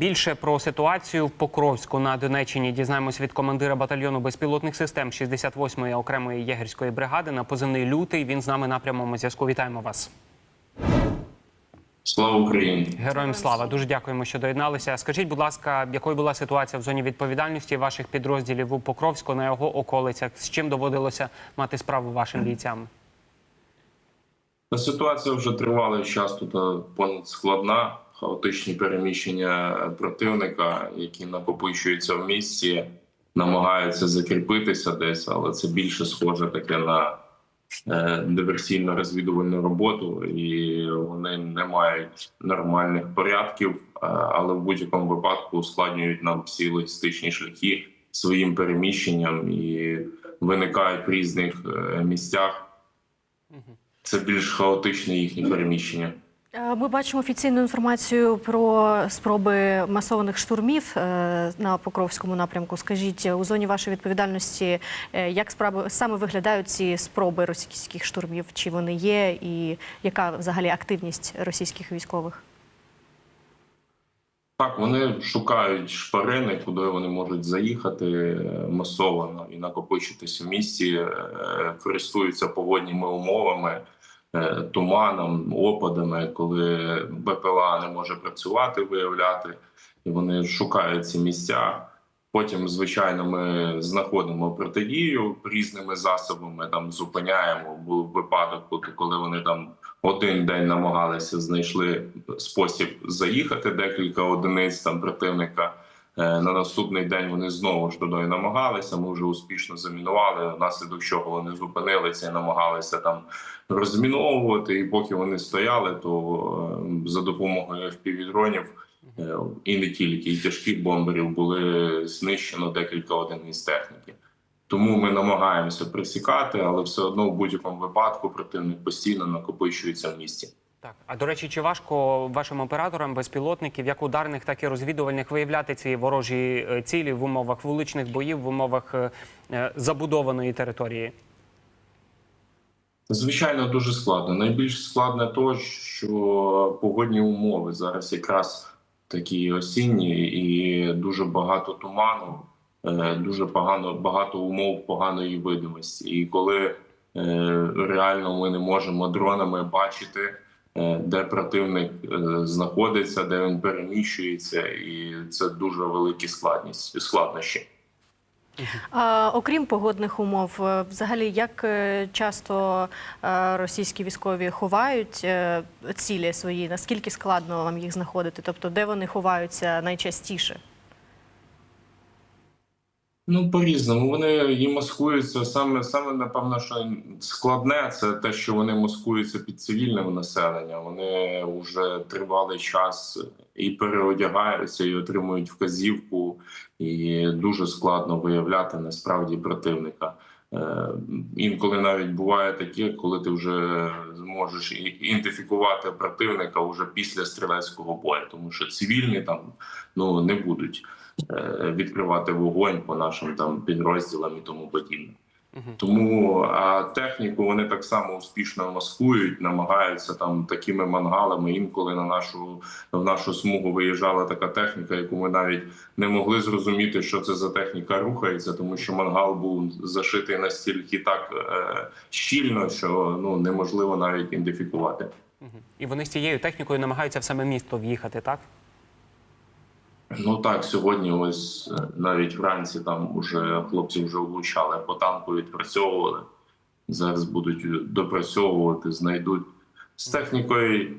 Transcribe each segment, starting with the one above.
Більше про ситуацію в Покровську на Донеччині дізнаємось від командира батальйону безпілотних систем 68-ї окремої єгерської бригади на позивний лютий. Він з нами на прямому зв'язку. Вітаємо вас. Слава Україні! Героям слава. Дуже дякуємо, що доєдналися. Скажіть, будь ласка, якою була ситуація в зоні відповідальності ваших підрозділів у Покровську на його околицях? З чим доводилося мати справу вашим бійцям? Ситуація вже тривалий час тут е, понад складна. Хаотичні переміщення противника, які накопичуються в місті, намагаються закріпитися десь, але це більше схоже таке на е, диверсійно-розвідувальну роботу, і вони не мають нормальних порядків, е, але в будь-якому випадку ускладнюють нам всі логістичні шляхи своїм переміщенням і виникають в різних е, місцях. Це більш хаотичне їхнє переміщення. Е, Ми бачимо офіційну інформацію про спроби масованих штурмів е, на Покровському напрямку. Скажіть, у зоні вашої відповідальності, е, як справи саме виглядають ці спроби російських штурмів? Чи вони є, і яка взагалі активність російських військових? Так, вони шукають шпарини, куди вони можуть заїхати масово і накопичитись в місті, користуються погодніми умовами, туманом, опадами, коли БПЛА не може працювати, виявляти, і вони шукають ці місця. Потім, звичайно, ми знаходимо протидію різними засобами. Там зупиняємо. Був випадок, коли вони там один день намагалися, знайшли спосіб заїхати декілька одиниць там противника. Е, На наступний день вони знову ж туди намагалися. Ми вже успішно замінували, внаслідок чого вони зупинилися і намагалися там розміновувати. І поки вони стояли, то е, за допомогою FPV-дронів е, і не тільки і тяжких бомберів були знищено декілька одиниць техніки. Тому ми намагаємося присікати, але все одно в будь-якому випадку противник постійно накопичується в місті. Так, а до речі, чи важко вашим операторам безпілотників, як ударних, так і розвідувальних, виявляти ці ворожі е, цілі в умовах вуличних боїв, в умовах е, е, забудованої території? Звичайно, дуже складно. Найбільш складне то, що погодні умови зараз якраз такі осінні, і дуже багато туману, дуже погано багато умов поганої видимості. І коли реально ми не можемо дронами бачити, де противник е, знаходиться, де він переміщується, і це дуже великі складність складнощі. А, окрім погодних умов, е, взагалі, як е, часто е, російські військові ховають е, цілі свої? Наскільки складно вам їх знаходити? Тобто, де вони ховаються найчастіше? Ну, по-різному. Вони і маскуються. Саме, саме напевно, що складне це те, що вони маскуються під цивільним населенням. Вони вже тривалий час і переодягаються, і отримують вказівку, і дуже складно виявляти насправді противника. Е, Інколи навіть буває таке, коли ти вже зможеш ідентифікувати противника вже після стрілецького бою, тому що цивільні там ну не будуть відкривати вогонь по нашим там підрозділам і тому подібне. Тому а техніку вони так само успішно маскують, намагаються там такими мангалами. Інколи на нашу в нашу смугу виїжджала така техніка, яку ми навіть не могли зрозуміти, що це за техніка рухається, тому що мангал був зашитий настільки так е, щільно, що ну неможливо навіть ідентифікувати. І вони з цією технікою намагаються в саме місто в'їхати, так? Ну так, сьогодні, ось е, навіть вранці там уже хлопці вже влучали по танку, відпрацьовували. Зараз будуть допрацьовувати, знайдуть з технікою.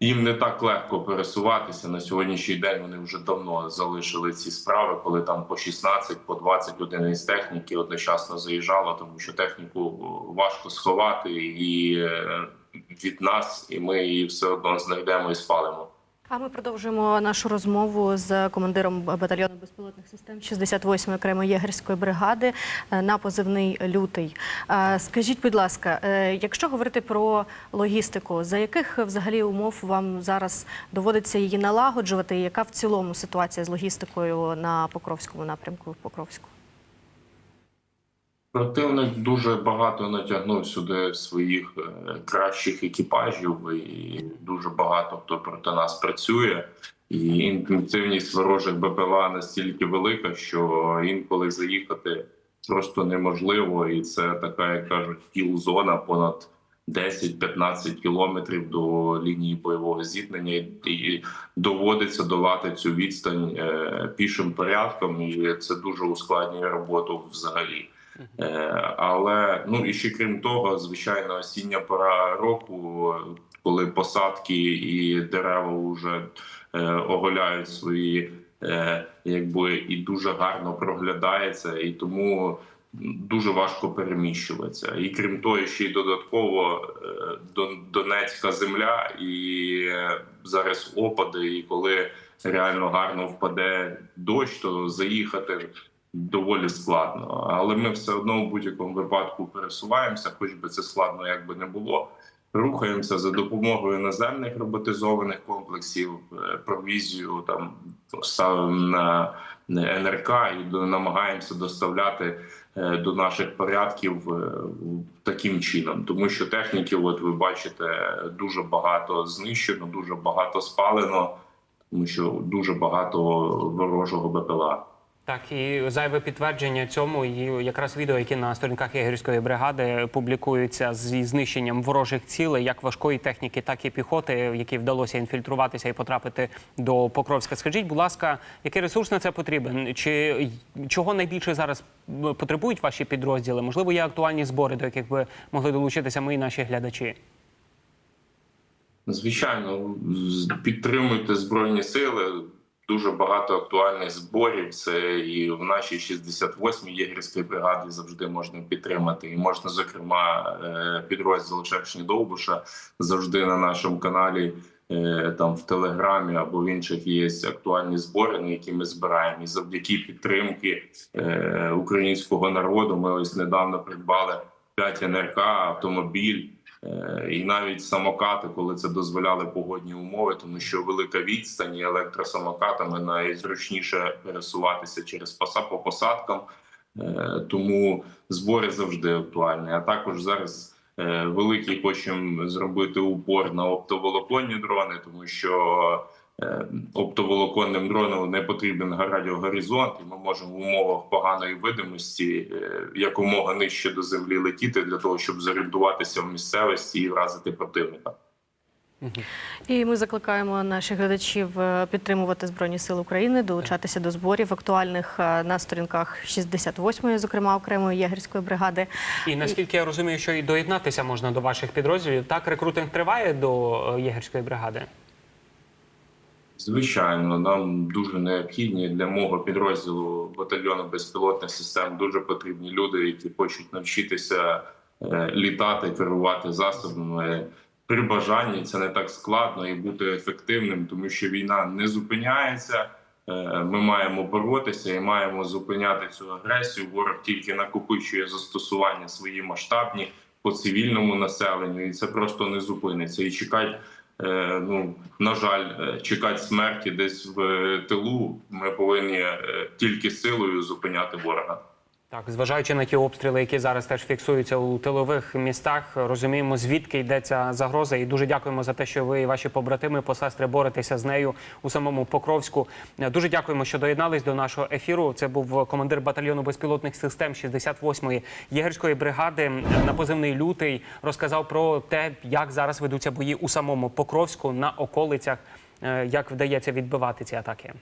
Їм не так легко пересуватися на сьогоднішній день. Вони вже давно залишили ці справи, коли там по 16, по 20 одиниць техніки одночасно заїжджало, тому що техніку важко сховати і е, від нас, і ми її все одно знайдемо і спалимо. А ми продовжуємо нашу розмову з командиром батальйону безпілотних систем 68-ї окремої єгерської бригади е, на позивний лютий. Е, Скажіть, будь ласка, е, якщо говорити про логістику, за яких взагалі умов вам зараз доводиться її налагоджувати? Яка в цілому ситуація з логістикою на Покровському напрямку в Покровську? Противник дуже багато натягнув сюди своїх е, кращих екіпажів, і дуже багато хто проти нас працює. І інтенсивність ворожих БПЛА настільки велика, що інколи заїхати просто неможливо, і це така, як кажуть, кіл-зона понад 10-15 кілометрів до лінії бойового зіткнення, і доводиться долати цю відстань е, пішим порядком, і це дуже ускладнює роботу взагалі. Е, але ну і ще крім того, звичайно, осіння пора року, коли посадки і дерева вже е, оголяють свої, е, якби і дуже гарно проглядається, і тому дуже важко переміщуватися. І крім того, ще й додатково Донецька земля, і зараз опади, і коли реально гарно впаде дощ, то заїхати доволі складно. Але ми все одно в будь-якому випадку пересуваємося, хоч би це складно як би не було. Рухаємося за допомогою наземних роботизованих комплексів, е, провізію там на НРК і намагаємося доставляти е, до наших порядків е, таким чином, тому що техніки, от ви бачите, дуже багато знищено, дуже багато спалено, тому що дуже багато ворожого БПЛА. Так, і зайве підтвердження цьому, і якраз відео, які на сторінках єгерської бригади публікуються зі знищенням ворожих цілей, як важкої техніки, так і піхоти, які вдалося інфільтруватися і потрапити до Покровська. Скажіть, будь ласка, який ресурс на це потрібен? Чи чого найбільше зараз потребують ваші підрозділи? Можливо, є актуальні збори, до яких би могли долучитися ми і наші глядачі? Звичайно, підтримуйте збройні сили. Дуже багато актуальних зборів. Це і в нашій 68-й єгерській бригаді завжди можна підтримати. І можна, зокрема, е, підрозділ Чершні Довбуша завжди на нашому каналі. е, Там в Телеграмі або в інших є актуальні збори, на які ми збираємо. І завдяки підтримки е, українського народу. Ми ось недавно придбали 5 НРК, автомобіль. Е, і навіть самокати, коли це дозволяли погодні умови, тому що велика відстань електросамокатами найзручніше пересуватися через паса по посадкам. Е, Тому збори завжди актуальні. А також зараз е, великий хочемо зробити упор на оптоволоконні дрони, тому що оптоволоконним дронам не потрібен радіогоризонт, і ми можемо в умовах поганої видимості е, якомога нижче до землі летіти для того, щоб зорієнтуватися в місцевості і вразити противника. І ми закликаємо наших глядачів е, підтримувати Збройні Сили України, долучатися до зборів актуальних е, на сторінках 68-ї, зокрема окремої єгерської бригади. І наскільки я розумію, що і доєднатися можна до ваших підрозділів, так рекрутинг триває до е, єгерської бригади. Звичайно, нам дуже необхідні для мого підрозділу батальйону безпілотних систем. Дуже потрібні люди, які хочуть навчитися е, літати, керувати засобами. При бажанні це не так складно і бути ефективним, тому що війна не зупиняється. Е, Ми маємо боротися і маємо зупиняти цю агресію. Ворог тільки накопичує застосування свої масштабні по цивільному населенню, і це просто не зупиниться. І чекать, ну на жаль, е, чекати смерті десь в е, тилу. Ми повинні е, тільки силою зупиняти ворога. Так, зважаючи на ті обстріли, які зараз теж фіксуються у тилових містах, розуміємо, звідки йде ця загроза. І дуже дякуємо за те, що ви і ваші побратими, посестри боретеся з нею у самому Покровську. Дуже дякуємо, що доєднались до нашого ефіру. Це був командир батальйону безпілотних систем 68-ї єгерської бригади на позивний лютий. Розказав про те, як зараз ведуться бої у самому Покровську на околицях, е, як вдається відбивати ці атаки.